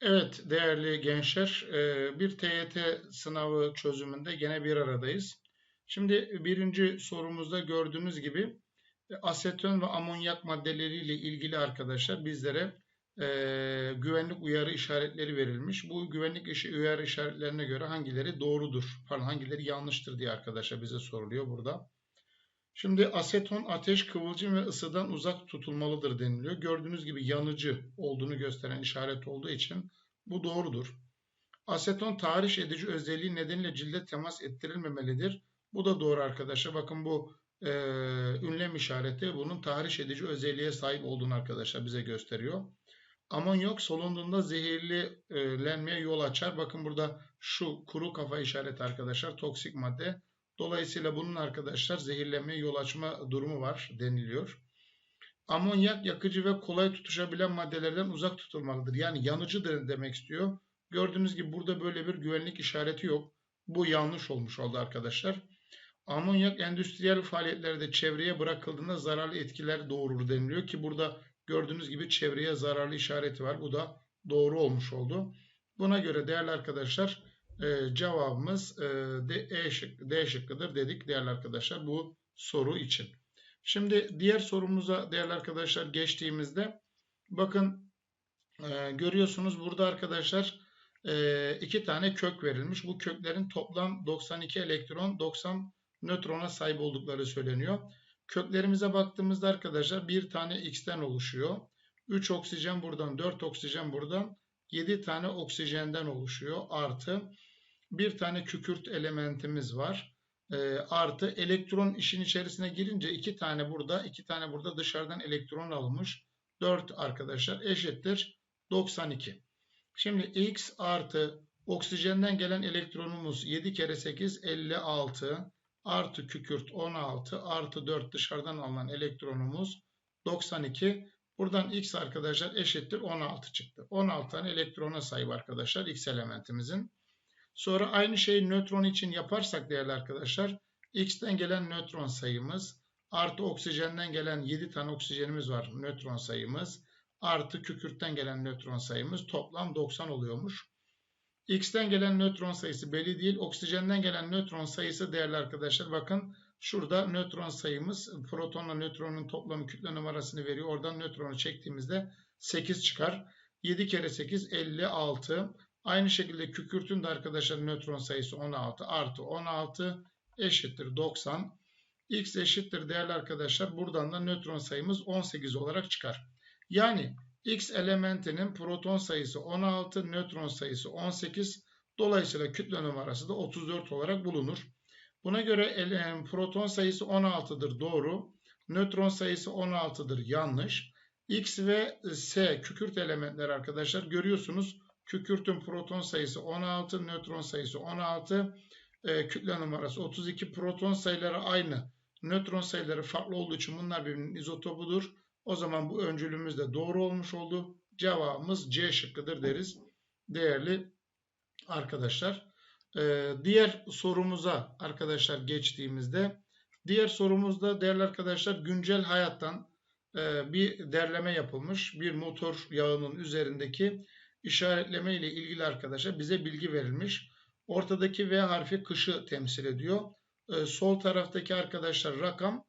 Evet değerli gençler, e, bir TYT sınavı çözümünde gene bir aradayız. Şimdi birinci sorumuzda gördüğünüz gibi e, aseton ve amonyak maddeleriyle ilgili arkadaşlar bizlere e, güvenlik uyarı işaretleri verilmiş. Bu güvenlik uyarı işaretlerine göre hangileri doğrudur, pardon hangileri yanlıştır diye arkadaşlar bize soruluyor burada. Şimdi aseton ateş, kıvılcım ve ısıdan uzak tutulmalıdır deniliyor. Gördüğünüz gibi yanıcı olduğunu gösteren işaret olduğu için bu doğrudur. Aseton tahriş edici özelliği nedeniyle cilde temas ettirilmemelidir. Bu da doğru arkadaşlar. Bakın bu e, ünlem işareti bunun tahriş edici özelliğe sahip olduğunu arkadaşlar bize gösteriyor. Amonyak solunduğunda zehirlenmeye yol açar. Bakın burada şu kuru kafa işareti arkadaşlar toksik madde. Dolayısıyla bunun arkadaşlar zehirlenmeye yol açma durumu var deniliyor. Amonyak yakıcı ve kolay tutuşabilen maddelerden uzak tutulmalıdır. Yani yanıcıdır demek istiyor. Gördüğünüz gibi burada böyle bir güvenlik işareti yok. Bu yanlış olmuş oldu arkadaşlar. Amonyak endüstriyel faaliyetlerde çevreye bırakıldığında zararlı etkiler doğurur deniliyor ki burada gördüğünüz gibi çevreye zararlı işareti var. Bu da doğru olmuş oldu. Buna göre değerli arkadaşlar e, cevabımız e, D, e şıkkı, D şıkkıdır dedik değerli arkadaşlar bu soru için. Şimdi diğer sorumuza değerli arkadaşlar geçtiğimizde bakın e, görüyorsunuz burada arkadaşlar e, iki tane kök verilmiş. Bu köklerin toplam 92 elektron 90 nötrona sahip oldukları söyleniyor. Köklerimize baktığımızda arkadaşlar bir tane X'ten oluşuyor. 3 oksijen buradan 4 oksijen buradan 7 tane oksijenden oluşuyor. Artı bir tane kükürt elementimiz var. E, artı elektron işin içerisine girince iki tane burada iki tane burada dışarıdan elektron almış. 4 arkadaşlar eşittir 92. Şimdi X artı oksijenden gelen elektronumuz 7 kere 8 56 artı kükürt 16 artı 4 dışarıdan alınan elektronumuz 92. Buradan X arkadaşlar eşittir 16 çıktı. 16 tane elektrona sahip arkadaşlar X elementimizin. Sonra aynı şeyi nötron için yaparsak değerli arkadaşlar X'ten gelen nötron sayımız artı oksijenden gelen 7 tane oksijenimiz var nötron sayımız artı kükürtten gelen nötron sayımız toplam 90 oluyormuş. X'ten gelen nötron sayısı belli değil. Oksijenden gelen nötron sayısı değerli arkadaşlar bakın şurada nötron sayımız protonla nötronun toplamı kütle numarasını veriyor. Oradan nötronu çektiğimizde 8 çıkar. 7 kere 8 56. Aynı şekilde kükürtün de arkadaşlar nötron sayısı 16 artı 16 eşittir 90. X eşittir değerli arkadaşlar buradan da nötron sayımız 18 olarak çıkar. Yani X elementinin proton sayısı 16, nötron sayısı 18. Dolayısıyla kütle numarası da 34 olarak bulunur. Buna göre proton sayısı 16'dır doğru. Nötron sayısı 16'dır yanlış. X ve S kükürt elementler arkadaşlar görüyorsunuz. Kükürtün proton sayısı 16, nötron sayısı 16, e, kütle numarası 32. Proton sayıları aynı. Nötron sayıları farklı olduğu için bunlar birbirinin izotopudur. O zaman bu öncülümüz de doğru olmuş oldu. Cevabımız C şıkkıdır deriz. Değerli arkadaşlar. Ee, diğer sorumuza arkadaşlar geçtiğimizde diğer sorumuzda değerli arkadaşlar güncel hayattan e, bir derleme yapılmış. Bir motor yağının üzerindeki işaretleme ile ilgili arkadaşlar bize bilgi verilmiş. Ortadaki V harfi kışı temsil ediyor. Ee, sol taraftaki arkadaşlar rakam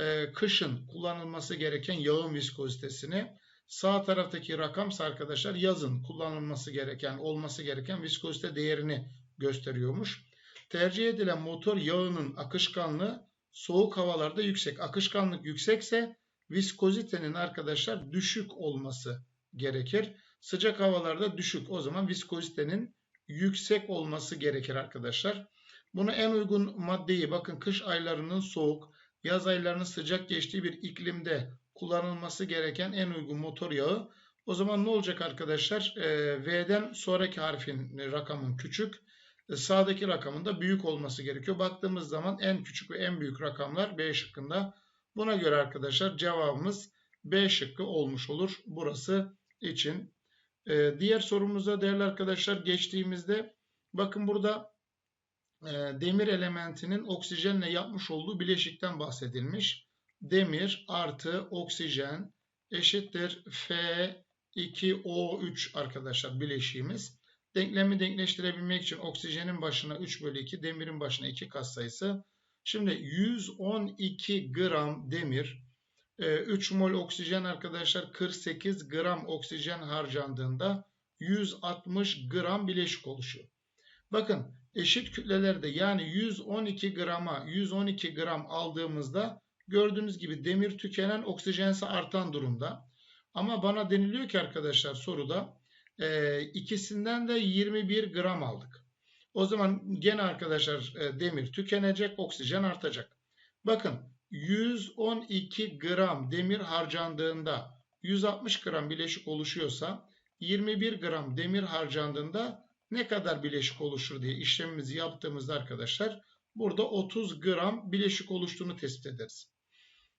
e, kışın kullanılması gereken yağın viskozitesini sağ taraftaki rakamsa arkadaşlar yazın kullanılması gereken olması gereken viskozite değerini gösteriyormuş. Tercih edilen motor yağının akışkanlığı soğuk havalarda yüksek. Akışkanlık yüksekse viskozitenin arkadaşlar düşük olması gerekir. Sıcak havalarda düşük. O zaman viskozitenin yüksek olması gerekir arkadaşlar. Buna en uygun maddeyi bakın kış aylarının soğuk, yaz aylarının sıcak geçtiği bir iklimde kullanılması gereken en uygun motor yağı. O zaman ne olacak arkadaşlar? E, V'den sonraki harfin e, rakamın küçük, e, sağdaki rakamın da büyük olması gerekiyor. Baktığımız zaman en küçük ve en büyük rakamlar B şıkkında. Buna göre arkadaşlar cevabımız B şıkkı olmuş olur. Burası için. E, diğer sorumuza değerli arkadaşlar geçtiğimizde bakın burada e, demir elementinin oksijenle yapmış olduğu bileşikten bahsedilmiş. Demir artı oksijen eşittir F 2O3 arkadaşlar bileşiğimiz. Denklemi denkleştirebilmek için oksijenin başına 3 bölü 2, demirin başına 2 katsayısı. Şimdi 112 gram demir, 3 mol oksijen arkadaşlar 48 gram oksijen harcandığında 160 gram bileşik oluşuyor. Bakın eşit kütlelerde yani 112 grama 112 gram aldığımızda gördüğünüz gibi demir tükenen oksijense artan durumda. Ama bana deniliyor ki arkadaşlar soruda e, ikisinden de 21 gram aldık. O zaman gene arkadaşlar e, demir tükenecek, oksijen artacak. Bakın 112 gram demir harcandığında 160 gram bileşik oluşuyorsa 21 gram demir harcandığında ne kadar bileşik oluşur diye işlemimizi yaptığımızda arkadaşlar burada 30 gram bileşik oluştuğunu tespit ederiz.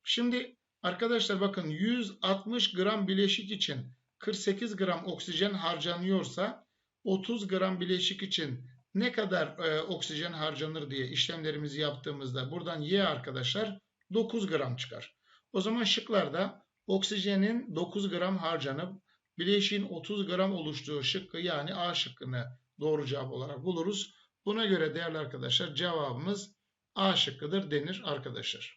Şimdi arkadaşlar bakın 160 gram bileşik için 48 gram oksijen harcanıyorsa 30 gram bileşik için ne kadar e, oksijen harcanır diye işlemlerimizi yaptığımızda buradan Y arkadaşlar 9 gram çıkar. O zaman şıklarda oksijenin 9 gram harcanıp bileşiğin 30 gram oluştuğu şıkkı yani A şıkkını doğru cevap olarak buluruz. Buna göre değerli arkadaşlar cevabımız A şıkkıdır denir arkadaşlar.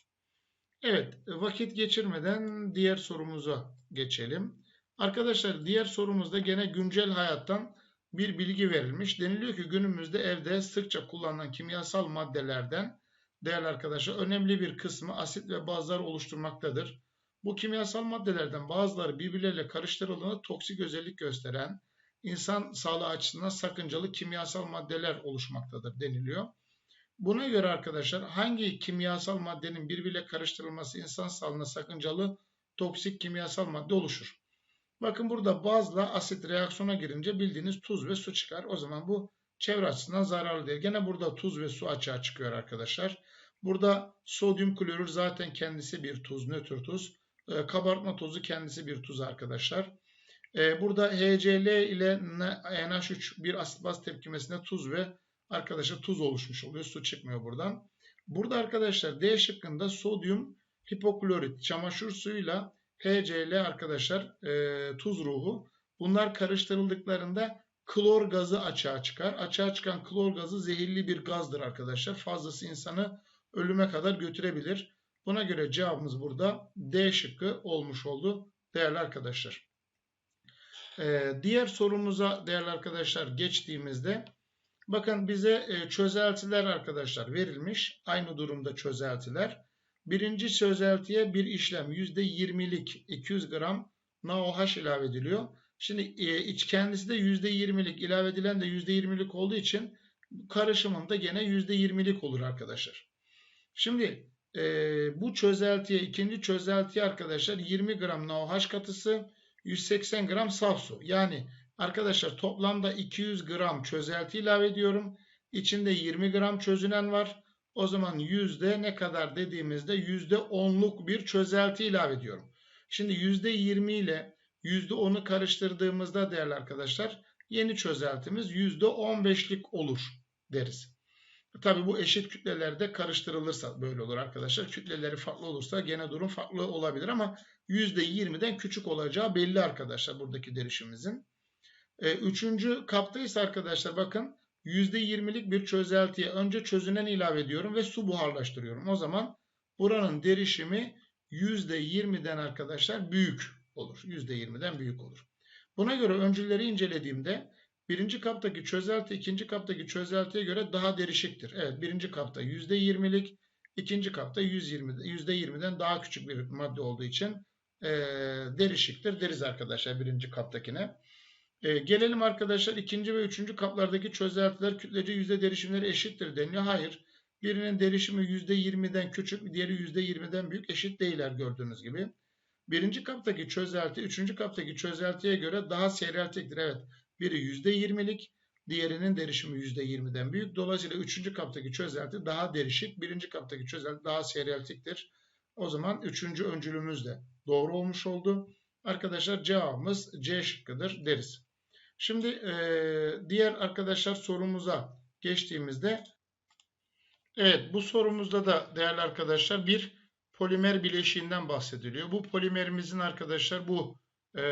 Evet vakit geçirmeden diğer sorumuza geçelim. Arkadaşlar diğer sorumuzda gene güncel hayattan bir bilgi verilmiş. Deniliyor ki günümüzde evde sıkça kullanılan kimyasal maddelerden değerli arkadaşlar önemli bir kısmı asit ve bazlar oluşturmaktadır. Bu kimyasal maddelerden bazıları birbirleriyle karıştırıldığında toksik özellik gösteren, insan sağlığı açısından sakıncalı kimyasal maddeler oluşmaktadır deniliyor. Buna göre arkadaşlar hangi kimyasal maddenin birbiriyle karıştırılması insan sağlığına sakıncalı toksik kimyasal madde oluşur? Bakın burada bazla asit reaksiyona girince bildiğiniz tuz ve su çıkar. O zaman bu çevre açısından zararlı değil. Gene burada tuz ve su açığa çıkıyor arkadaşlar. Burada sodyum klorür zaten kendisi bir tuz, nötr tuz. E, kabartma tozu kendisi bir tuz arkadaşlar. E, burada HCl ile NH3 bir asit baz tepkimesinde tuz ve arkadaşlar tuz oluşmuş oluyor. Su çıkmıyor buradan. Burada arkadaşlar D şıkkında sodyum hipoklorit çamaşır suyuyla HCl arkadaşlar e, tuz ruhu. Bunlar karıştırıldıklarında klor gazı açığa çıkar. Açığa çıkan klor gazı zehirli bir gazdır arkadaşlar. Fazlası insanı ölüme kadar götürebilir. Buna göre cevabımız burada D şıkkı olmuş oldu değerli arkadaşlar. Ee, diğer sorumuza değerli arkadaşlar geçtiğimizde bakın bize e, çözeltiler arkadaşlar verilmiş. Aynı durumda çözeltiler. Birinci çözeltiye bir işlem %20'lik 200 gram NaOH ilave ediliyor. Şimdi e, iç kendisi de %20'lik ilave edilen de %20'lik olduğu için karışımında gene %20'lik olur arkadaşlar. Şimdi e, bu çözeltiye ikinci çözeltiye arkadaşlar 20 gram NaOH katısı 180 gram saf su. Yani arkadaşlar toplamda 200 gram çözelti ilave ediyorum. İçinde 20 gram çözünen var. O zaman yüzde ne kadar dediğimizde yüzde 10'luk bir çözelti ilave ediyorum. Şimdi yüzde 20 ile 10'u karıştırdığımızda değerli arkadaşlar yeni çözeltimiz yüzde 15'lik olur deriz. Tabi bu eşit kütlelerde karıştırılırsa böyle olur arkadaşlar. Kütleleri farklı olursa gene durum farklı olabilir ama %20'den küçük olacağı belli arkadaşlar buradaki derişimimizin. E, üçüncü kapta ise arkadaşlar bakın %20'lik bir çözeltiye önce çözünen ilave ediyorum ve su buharlaştırıyorum. O zaman buranın derişimi %20'den arkadaşlar büyük olur. %20'den büyük olur. Buna göre öncülleri incelediğimde birinci kaptaki çözelti ikinci kaptaki çözeltiye göre daha derişiktir. Evet birinci kapta %20'lik ikinci kapta 120, %20'den daha küçük bir madde olduğu için e, derişiktir deriz arkadaşlar birinci kaptakine. E, gelelim arkadaşlar ikinci ve üçüncü kaplardaki çözeltiler kütlece yüzde derişimleri eşittir deniyor. Hayır. Birinin derişimi yüzde 20'den küçük, diğeri yüzde 20'den büyük eşit değiller gördüğünüz gibi. Birinci kaptaki çözelti, üçüncü kaptaki çözeltiye göre daha seyreltiktir. Evet, biri yüzde 20'lik, diğerinin derişimi yüzde 20'den büyük. Dolayısıyla üçüncü kaptaki çözelti daha derişik, birinci kaptaki çözelti daha seyreltiktir. O zaman üçüncü öncülümüz de doğru olmuş oldu. Arkadaşlar cevabımız C şıkkıdır deriz. Şimdi e, diğer arkadaşlar sorumuza geçtiğimizde evet bu sorumuzda da değerli arkadaşlar bir polimer bileşiğinden bahsediliyor. Bu polimerimizin arkadaşlar bu e,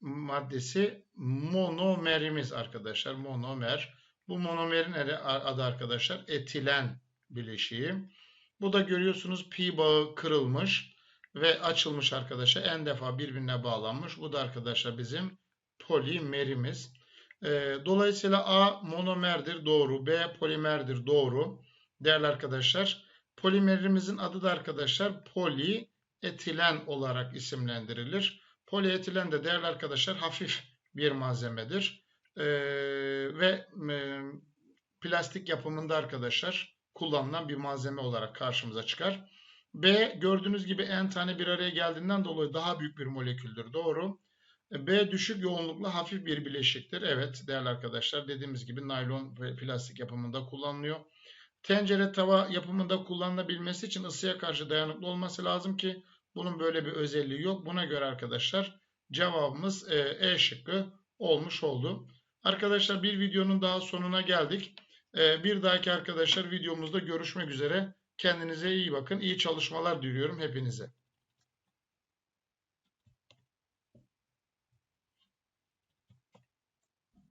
maddesi monomerimiz arkadaşlar. Monomer. Bu monomerin eri- adı arkadaşlar etilen bileşiği. Bu da görüyorsunuz pi bağı kırılmış ve açılmış arkadaşlar. En defa birbirine bağlanmış. Bu da arkadaşlar bizim polimerimiz. Ee, dolayısıyla A monomerdir doğru. B polimerdir doğru. Değerli arkadaşlar. Polimerimizin adı da arkadaşlar polietilen olarak isimlendirilir. Polietilen de değerli arkadaşlar hafif bir malzemedir. Ee, ve e, plastik yapımında arkadaşlar kullanılan bir malzeme olarak karşımıza çıkar. B gördüğünüz gibi en tane bir araya geldiğinden dolayı daha büyük bir moleküldür. Doğru. B düşük yoğunluklu hafif bir bileşiktir. Evet değerli arkadaşlar dediğimiz gibi naylon ve plastik yapımında kullanılıyor. Tencere tava yapımında kullanılabilmesi için ısıya karşı dayanıklı olması lazım ki bunun böyle bir özelliği yok. Buna göre arkadaşlar cevabımız e, E şıkkı olmuş oldu. Arkadaşlar bir videonun daha sonuna geldik. E, Bir dahaki arkadaşlar videomuzda görüşmek üzere. Kendinize iyi bakın. İyi çalışmalar diliyorum hepinize.